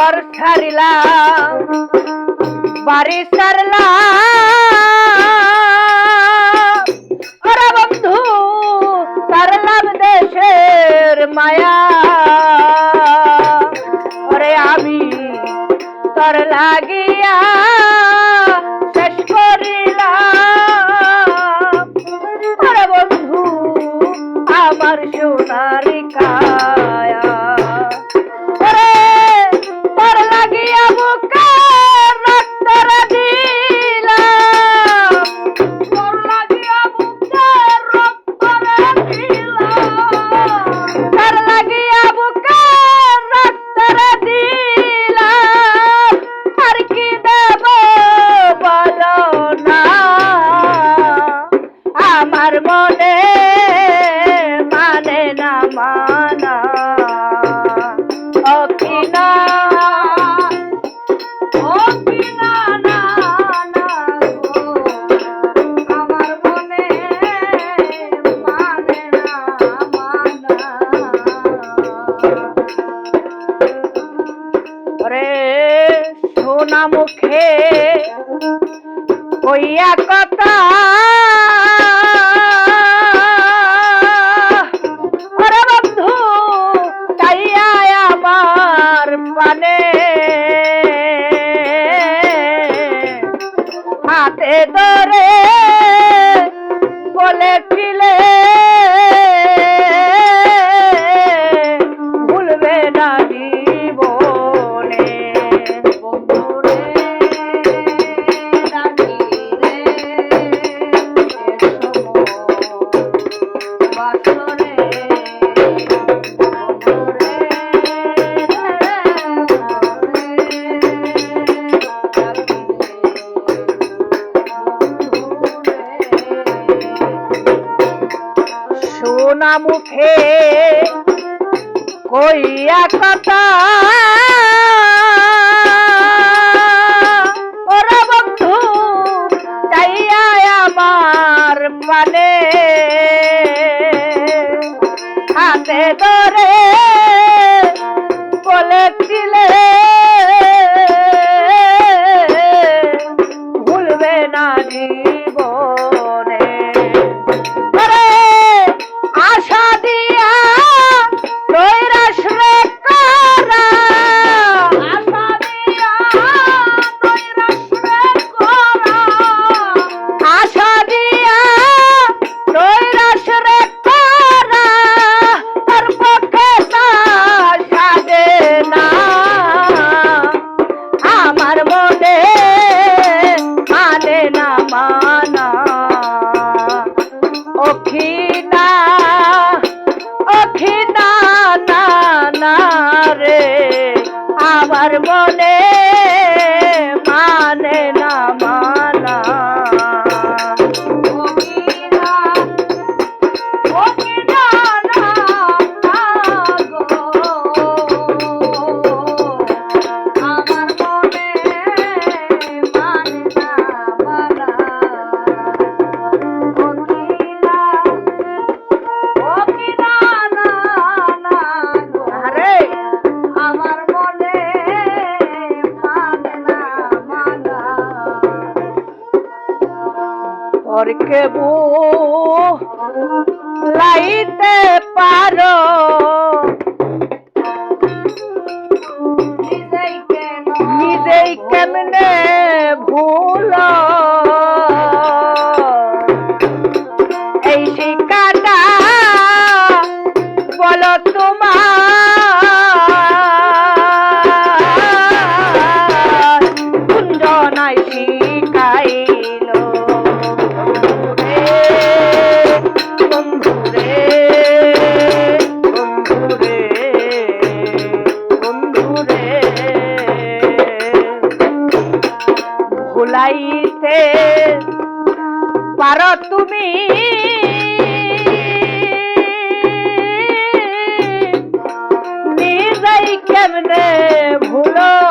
ঘর ছাড়লাম, বাড়ি ছাড়লাম। ওরা বন্ধু, ছাড়লাম দেশের মায়া। ওরে আমি তোর লাগিয়া শেষ করিলাম। ওরে বন্ধু, আমার সোনারিকা করে সোনা মুখে কইয়া কত হাতে ধরে বলেছিলে না মুখে কইয়া কথা। ওরা বন্ধু চাইয়া আমার মানে Thank you. কেবু লাইতে পারো। কেমনে ভুলো?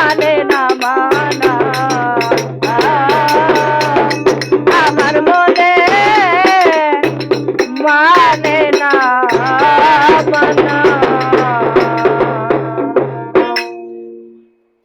মানে না মা।